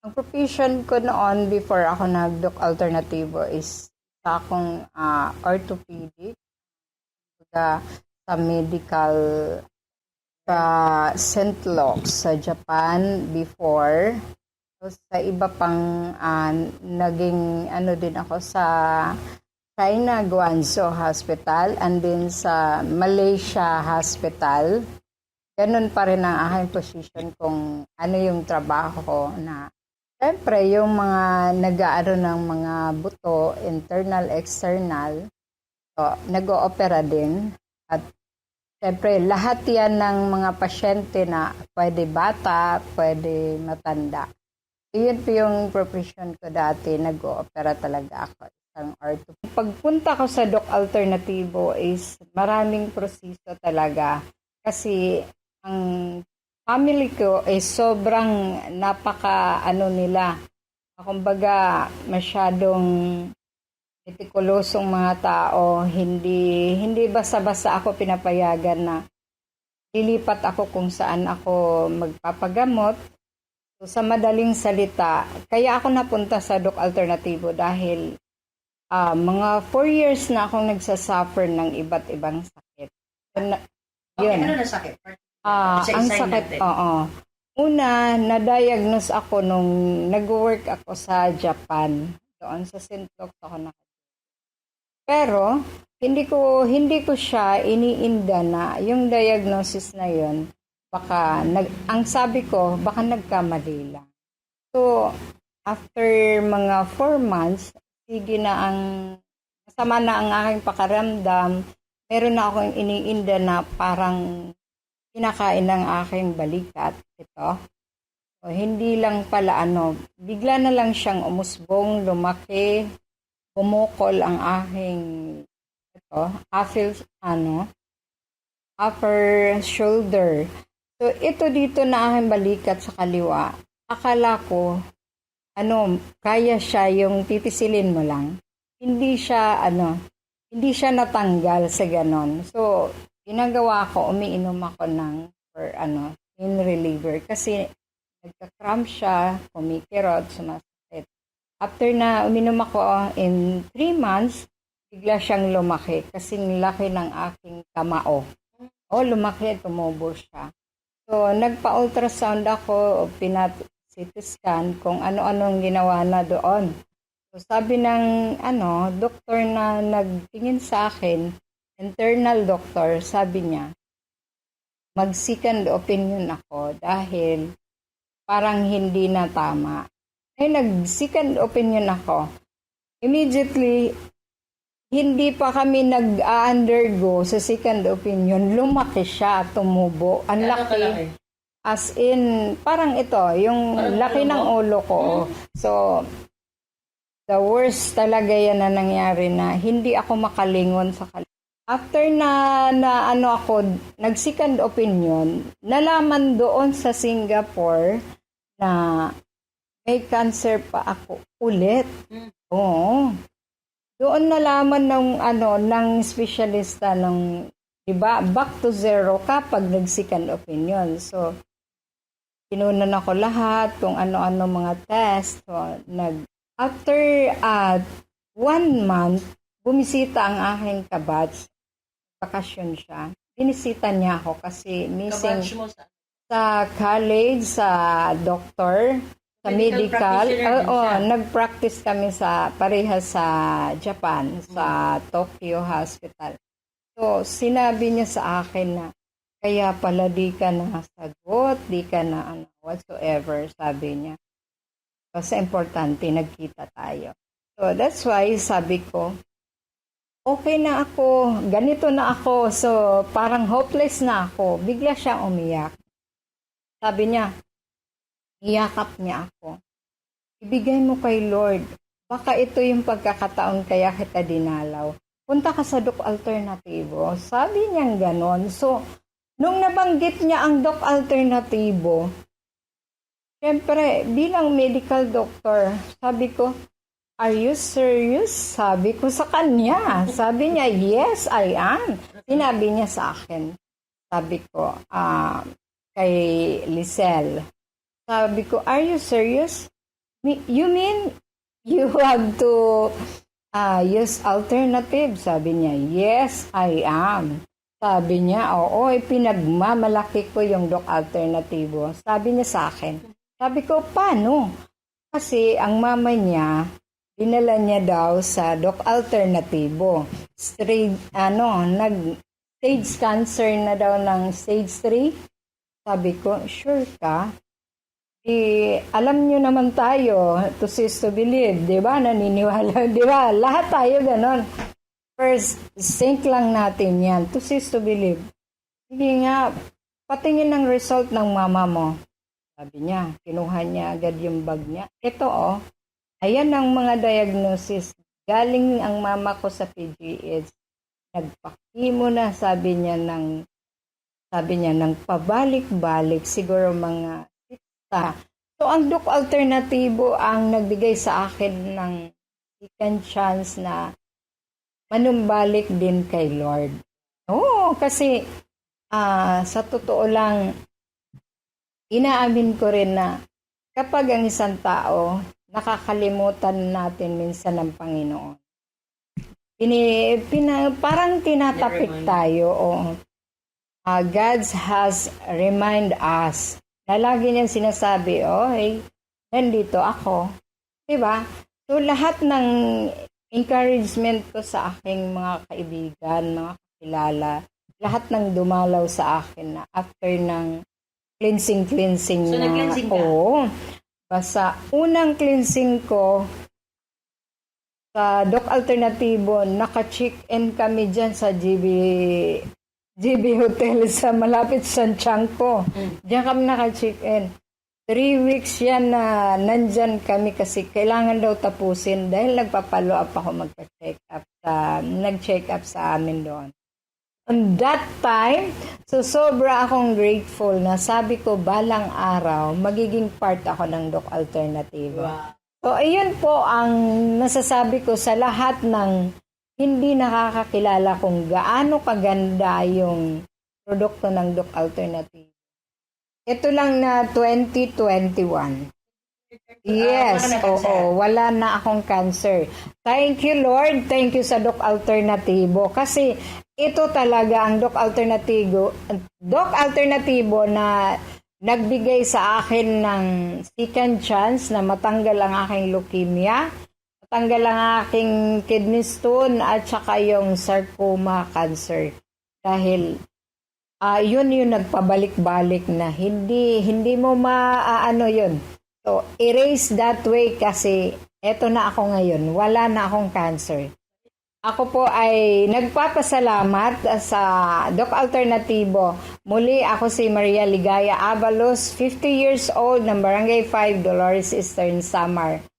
Ang profession ko noon before ako nag-doc alternativo is sa akong ah, orthopedic sa, sa medical sa St. Luke's sa Japan before. So, sa iba pang ah, naging ano din ako sa China Guangzhou Hospital and then sa Malaysia Hospital. Ganun pa rin ang aking position kung ano yung trabaho ko na Siyempre, yung mga nag-aaro ng mga buto, internal, external, so, nag-oopera din. At siyempre, lahat yan ng mga pasyente na pwede bata, pwede matanda. So, yun po yung profession ko dati, nag-oopera talaga ako. Isang ortho. Pagpunta ko sa Doc Alternativo is maraming proseso talaga. Kasi ang family ko ay sobrang napaka ano nila. Kumbaga masyadong metikulosong mga tao, hindi hindi basta-basta ako pinapayagan na lilipat ako kung saan ako magpapagamot. So, sa madaling salita, kaya ako napunta sa Doc Alternativo dahil ah, mga 4 years na akong nagsasuffer ng iba't ibang sakit. Na- Okay, yun. ano na sakit? Ah, Sa ang sakit, natin. oo. Una, na-diagnose ako nung nag-work ako sa Japan. Doon sa. Luke's ako na. Pero, hindi ko hindi ko siya iniinda na yung diagnosis na yun. Baka, nag, ang sabi ko, baka nagkamali lang. So, after mga four months, sige na ang, masama na ang aking pakaramdam. Meron na akong iniinda na parang kinakain ng aking balikat. Ito. So, hindi lang pala ano, bigla na lang siyang umusbong, lumaki, bumukol ang aking ito, upper, ano, upper shoulder. So, ito dito na aking balikat sa kaliwa. Akala ko, ano, kaya siya yung pipisilin mo lang. Hindi siya, ano, hindi siya natanggal sa ganon. So, ginagawa ko, umiinom ako ng, for ano, pain reliever. Kasi, nagka-cramp siya, kumikirot, sumasakit. After na uminom ako in 3 months, bigla siyang lumaki kasi laki ng aking kamao. O, lumaki, tumubo siya. So, nagpa-ultrasound ako, pinat-CT scan kung ano-anong ginawa na doon. So, sabi ng ano, doktor na nagtingin sa akin, internal doctor, sabi niya, mag-second opinion ako dahil parang hindi na tama. Ay, nag-second opinion ako. Immediately, hindi pa kami nag-undergo sa second opinion, lumaki siya, tumubo. Ang laki. As in, parang ito, yung Parang laki ng ulo ko. So, the worst talaga yan na nangyari na hindi ako makalingon sa kal- After na, na ano ako, nag-second opinion, nalaman doon sa Singapore na may cancer pa ako ulit. Hmm. Oo. Doon nalaman ng ano ng espesyalista ng 'di ba back to zero kapag nag-second opinion. So kinunan ako lahat kung ano-ano mga test. So, nag after uh, one month bumisita ang aking kabats. Bakasyon siya. Binisita niya ako kasi missing Kabatch mo sa... sa college, sa doctor, sa Medical medical. din Oo, siya. nag-practice kami sa parehas sa Japan, sa Tokyo Hospital. So, sinabi niya sa akin na kaya pala di ka nasagot, di ka na ano, whatsoever, sabi niya. Kasi importante, nagkita tayo. So, that's why sabi ko, okay na ako, ganito na ako, so parang hopeless na ako. Bigla siyang umiyak. Sabi niya, iyakap niya ako. Ibigay mo kay Lord. Baka ito yung pagkakataon kaya kita dinalaw. Punta ka sa Doc Alternativo. Sabi niyang ganon. So, nung nabanggit niya ang Doc Alternativo, syempre, bilang medical doctor, sabi ko, Are you serious? Sabi ko sa kanya. Sabi niya, yes, I am. Sinabi niya sa akin. Sabi ko, ah, kay Lisel. Sabi ko, are you serious? You mean you have to ah, use alternative? Sabi niya, yes, I am. Sabi niya, oo, pinagmamalaki ko yung doc alternatibo. Sabi niya sa akin. Sabi ko, paano? Kasi ang mama niya, dinala niya daw sa doc alternatibo. Straight, ano, nag stage cancer na daw ng stage 3. Sabi ko, sure ka? Eh, alam nyo naman tayo, to is to believe, di ba? Naniniwala, di ba? Lahat tayo ganon. First, think lang natin yan, to is to believe. Sige nga, patingin ng result ng mama mo. Sabi niya, kinuha niya agad yung bag niya. Ito oh, ayan ang mga diagnosis. Galing ang mama ko sa PGH. Nagpakimo na, sabi niya ng sabi niya ng pabalik-balik siguro mga sista. So ang Doc Alternatibo ang nagbigay sa akin ng second chance na manumbalik din kay Lord. Oo, kasi ah, sa totoo lang, inaamin ko rin na kapag ang isang tao, nakakalimutan natin minsan ng Panginoon. Pini, pina, parang tinatapik tayo. Oo. Ah, God has remind us na lagi niyang sinasabi, oh, hey, nandito ako. Diba? So, lahat ng encouragement ko sa aking mga kaibigan, mga kakilala, lahat ng dumalaw sa akin na after ng cleansing-cleansing So, na, nag-cleansing ka? Oo. Basta, unang cleansing ko, sa Doc Alternatibo, naka-check-in kami dyan sa GB GB Hotel sa malapit sa Tiangco. Diyan kami naka-check-in. Three weeks yan na nandyan kami kasi kailangan daw tapusin dahil nagpapalo up ako magpa-check up sa, nag-check up sa amin doon. On that time, so sobra akong grateful na sabi ko balang araw, magiging part ako ng Doc Alternativo. Wow. So, ayun po ang nasasabi ko sa lahat ng hindi nakakakilala kung gaano kaganda yung produkto ng Doc Alternative. Ito lang na 2021. Yes, oo, cancer. wala na akong cancer. Thank you Lord, thank you sa Doc Alternativo kasi ito talaga ang Doc Alternativo, Doc Alternativo na nagbigay sa akin ng second chance na matanggal ang aking leukemia, matanggal ang aking kidney stone at saka yung sarcoma cancer. Dahil ah yun yung nagpabalik-balik na hindi hindi mo maaano yun. So, erase that way kasi eto na ako ngayon. Wala na akong cancer. Ako po ay nagpapasalamat sa Doc Alternativo. Muli ako si Maria Ligaya Avalos, 50 years old ng Barangay 5, Dolores Eastern, Samar.